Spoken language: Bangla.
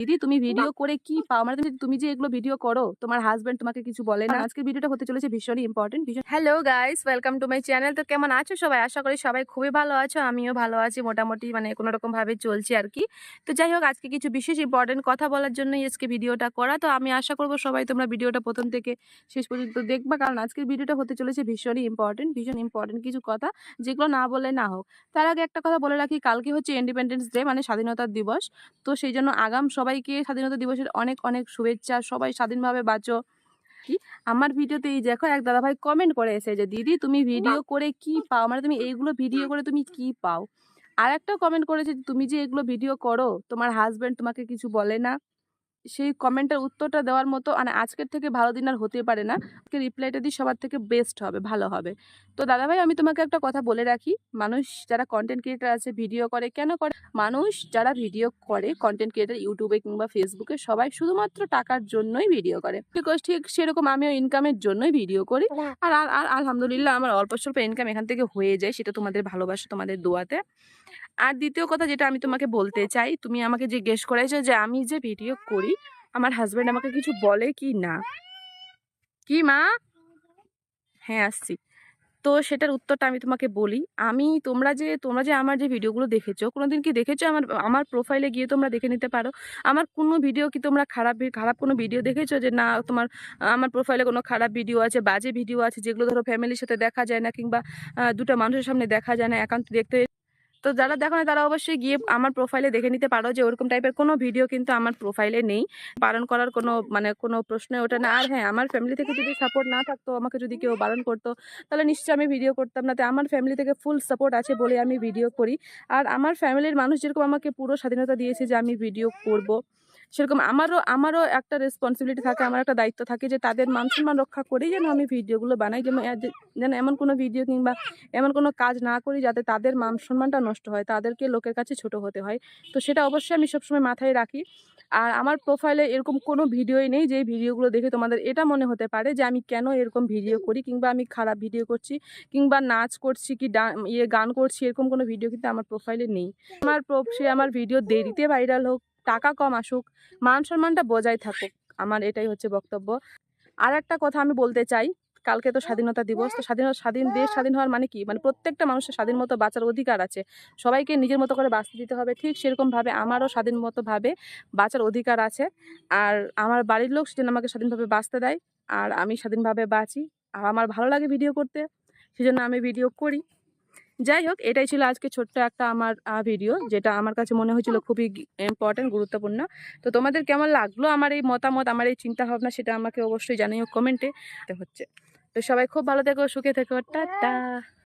দিদি তুমি ভিডিও করে কি পাও মানে তুমি যে এগুলো ভিডিও করো তোমার হাজবেন্ড তোমাকে কিছু বলে না। আজকের ভিডিওটা হতে চলেছে ভীষণই ইম্পর্টেন্ট ভীষণ hello guys welcome to my channel তো কেমন আছো সবাই? আশা করি সবাই খুবই ভালো আছো আমিও ভালো আছি মোটামুটি মানে কোনো রকম ভাবে চলছি আর কি। তো যাই হোক আজকে কিছু বিশেষ ইম্পর্টেন্ট কথা বলার জন্যই আজকে ভিডিওটা করা। তো আমি আশা করব সবাই তোমরা ভিডিওটা প্রথম থেকে শেষ পর্যন্ত দেখবা কারণ আজকের ভিডিওটা হতে চলেছে ভীষণই ইম্পর্টেন্ট ভীষণ ইম্পর্টেন্ট কিছু কথা যেগুলো না বলে না হোক। তার আগে একটা কথা বলে রাখি কালকে হচ্ছে ইন্ডিপেন্ডেন্স ডে মানে স্বাধীনতার দিবস। তো সেই জন্য আগাম সবাইকে স্বাধীনতা দিবসের অনেক অনেক শুভেচ্ছা। সবাই স্বাধীনভাবে বাঁচো। কি? আমার ভিডিওতে এই দেখো এক দাদা ভাই কমেন্ট করে এসে যে দিদি তুমি ভিডিও করে কি পাও? মানে তুমি এইগুলো ভিডিও করে তুমি কি পাও? আর একটা কমেন্ট করেছে যে তুমি যে এগুলো ভিডিও করো তোমার হাজব্যান্ড তোমাকে কিছু বলে না? সেই কমেন্টের উত্তরটা দেওয়ার মতো মানে আজকের থেকে ভালো দিন আর হতে পারে না। ওকে রিপ্লাইটা দিই, সবার থেকে বেস্ট হবে, ভালো হবে। তো দাদাভাই, আমি তোমাকে একটা কথা বলে রাখি। মানুষ যারা কন্টেন্ট ক্রিয়েটার আছে ভিডিও করে, কেন করে? মানুষ যারা ভিডিও করে কন্টেন্ট ক্রিয়েটার ইউটিউবে কিংবা ফেসবুকে সবাই শুধুমাত্র টাকার জন্যই ভিডিও করে। বিকজ ঠিক সেরকম আমিও ইনকামের জন্যই ভিডিও করি। আর আর আর আলহামদুলিল্লাহ আমার অল্প স্বল্প ইনকাম এখান থেকে হয়ে যায়, সেটা তোমাদের ভালোবাসা, তোমাদের দোয়াতে। আর দ্বিতীয় কথা যেটা আমি তোমাকে বলতে চাই, তুমি আমাকে জিজ্ঞেস করেছ যে আমি যে ভিডিও করি আমার হাজব্যান্ড আমাকে কিছু বলে কি না? কি, মা? হ্যাঁ আসছি। তো সেটার উত্তরটা আমি তোমাকে বলি। আমি, তোমরা যে তোমরা যে আমার যে ভিডিওগুলো দেখেছ, কোনোদিন কি দেখেছ? আমার আমার প্রোফাইলে গিয়ে তোমরা দেখে নিতে পারো। আমার কোনো ভিডিও কি তোমরা খারাপ খারাপ কোনো ভিডিও দেখেছ? যে না, তোমার, আমার প্রোফাইলে কোনো খারাপ ভিডিও আছে, বাজে ভিডিও আছে, যেগুলো ধরো ফ্যামিলির সাথে দেখা যায় না, কিংবা দুটো মানুষের সামনে দেখা যায় না, একান্ত দেখতে তো যারা দেখো না, তারা অবশ্যই গিয়ে আমার প্রোফাইলে দেখে নিতে পারো যে ওরকম টাইপের কোনো ভিডিও কিন্তু আমার প্রোফাইলে নেই। বারণ করার কোনো মানে কোনো প্রশ্ন ওটা না। আর হ্যাঁ আমার ফ্যামিলি থেকে যদি সাপোর্ট না থাকতো, আমাকে যদি কেউ বারণ করতো, তাহলে নিশ্চয়ই আমি ভিডিও করতাম না। তো আমার ফ্যামিলি থেকে ফুল সাপোর্ট আছে বলে আমি ভিডিও করি। আর আমার ফ্যামিলির মানুষ যেরকম আমাকে পুরো স্বাধীনতা দিয়েছে যে আমি ভিডিও করব। সেরকম আমারও আমারও একটা রেসপন্সিবিলিটি থাকে, আমার একটা দায়িত্ব থাকে যে তাদের মান সম্মান রক্ষা করেই যেন আমি ভিডিওগুলো বানাই, যেন যেন এমন কোনো ভিডিও কিংবা এমন কোনো কাজ না করি যাতে তাদের মান সম্মানটা নষ্ট হয়, তাদেরকে লোকের কাছে ছোট হতে হয়। তো সেটা অবশ্যই আমি সবসময় মাথায় রাখি। আর আমার প্রোফাইলে এরকম কোনো ভিডিওই নেই যে ভিডিওগুলো দেখে তোমাদের এটা মনে হতে পারে যে আমি কেন এরকম ভিডিও করি কিংবা আমি খারাপ ভিডিও করছি কিংবা নাচ করছি কি ইয়ে গান করছি, এরকম কোনো ভিডিও কিন্তু আমার প্রোফাইলে নেই। আমার সে আমার ভিডিও দেরিতে ভাইরাল হোক টাকা কম আসুক, মান সম্মানটা বজায় থাকুক, আমার এটাই হচ্ছে বক্তব্য। আর একটা কথা আমি বলতে চাই, কালকে তো স্বাধীনতা দিবস, তো স্বাধীন স্বাধীন দেশ স্বাধীন হওয়ার মানে কি? মানে প্রত্যেকটা মানুষের স্বাধীন মতো বাঁচার অধিকার আছে। সবাইকে নিজের মতো করে বাঁচতে দিতে হবে, ঠিক সেরকমভাবে আমারও স্বাধীন মতো ভাবে বাঁচার অধিকার আছে। আর আমার বাড়ির লোক সেজন্য আমাকে স্বাধীনভাবে বাঁচতে দেয়, আর আমি স্বাধীনভাবে বাঁচি। আর আমার ভালো লাগে ভিডিও করতে, সেজন্য আমি ভিডিও করি। যাই হোক এটাই ছিল আজকে ছোট্ট একটা আমার ভিডিও যেটা আমার কাছে মনে হয়েছিল খুবই ইম্পর্টেন্ট গুরুত্বপূর্ণ। তো তোমাদের কেমন লাগল? আমার এই মতামত, আমার এই চিন্তা ভাবনা সেটা আমাকে অবশ্যই জানিও কমেন্টে হচ্ছে। তো সবাই খুব ভালো থেকো, সুখে থেকো, টাটা।